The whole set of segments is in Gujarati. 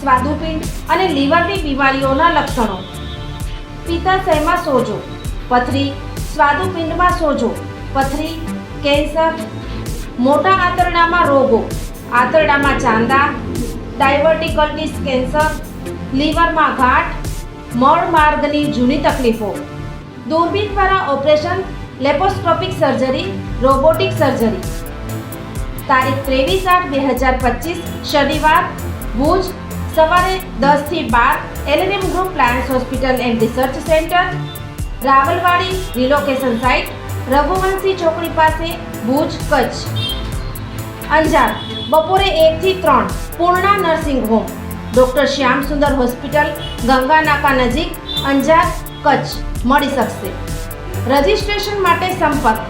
સ્વાદુપિંડ અને લીવરની બીમારીઓના લક્ષણો. પિત્તાશયમાં સોજો? પથરી સ્વાદુપિંડમાં સોજો. પથરી, કેન્સર, મોટા આંતરડામાં રોગો. આંતરડામાં ચાંદા, ડાયવર્ટિકલ્ટીસ કેન્સર, લીવરમાં ગાંઠ મળ માર્ગની જૂની તકલીફો. દૂરબીન દ્વારા operation, laparoscopic surgery, robotic surgery. તારીખ ત્રેવીસ આઠ બે હજાર પચીસ, શનિવાર, ભુજ સવારે દસથી બાર LNM group પ્લાયન્સ hospital and research centre Rawalwadi relocation site Raghuvanshi ચોકડી પાસે ભુજ, કચ્છ. અંજાર, બપોરે એકથી ત્રણ Purna nursing home, doctor Shyam Sundar hospital, Ganga નાકા નજીક, અંજાર, કચ્છ. મળી શકશે. રજિસ્ટ્રેશન માટે સંપર્ક.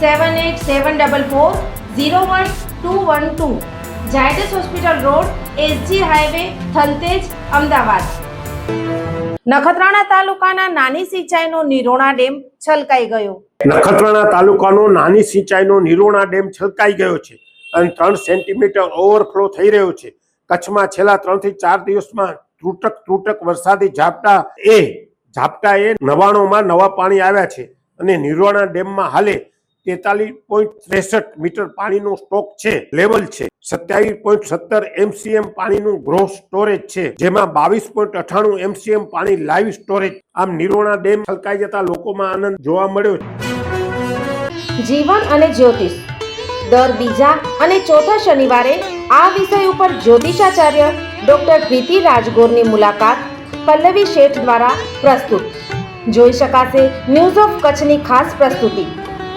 Seven eight seven double four zero one two one two. Zydus hospital road SG highway Thaltej Ahmedabad. Nakhatrana તાલુકાના નાની સિંચાઈનો નિરોણા ડેમ છલકાઈ ગયો. નખત્રાણા તાલુકાનો નાની સિંચાઈનો નિરોણા ડેમ છલકાઈ ગયો છે અને ત્રણ સેન્ટીમીટર ઓવરફ્લો થઈ રહ્યો છે. કચ્છમાં છેલ્લા ત્રણથી ચાર દિવસમાં ત્રુટક ત્રુટક વરસાદી ઝાપટા એ ઝાપટા એ નવાણોમાં નવા પાણી આવ્યા છે અને નિરોણા ડેમમાં હાલે તેતાલીસ પોઈન્ટ ત્રેસઠ મીટર પાણીનો સ્ટોક છે, લેવલ છે. સત્યાવીસ પોઈન્ટ સત્તર એમસીએમ પાણીનું ગ્રોસ સ્ટોરેજ છે, જેમાં બાવીસ પોઈન્ટ અઠાણું એમસીએમ પાણી લાઈવ સ્ટોરેજ. આમ નિરોણા ડેમ છલકાઈ જતા લોકોમાં આનંદ જોવા મળ્યો છે. જીવન અને જ્યોતિષ. દર બીજા અને ચોથા શનિવારે આ વિષય ઉપર જ્યોતિષાચાર્ય ડોક્ટર પ્રીતિ રાજગોરની મુલાકાત પલ્લવી શેઠ દ્વારા પ્રસ્તુત. જોઈ શકાશે ન્યૂઝ ઓફ કચ્છની ખાસ પ્રસ્તુતિ.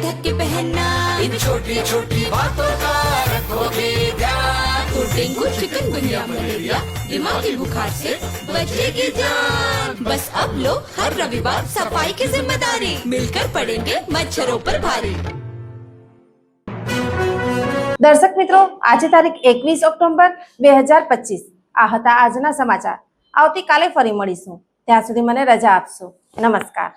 ढक के पहनना इन छोटी छोटी बातों का रखोगे ध्यान तो डेंगू चिकनगुनिया मलेरिया दिमागी बुखार से बचेगी जान बस अब लो हर रविवार सफाई की जिम्मेदारी मिलकर पड़ेंगे मच्छरों पर भारी દર્શક મિત્રો આજે તારીખ એકવીસ ઓક્ટોબર બે હજાર પચીસ આ હતા આજના સમાચાર આવતીકાલે ફરી મળીશું ત્યાં સુધી મને રજા આપશો નમસ્કાર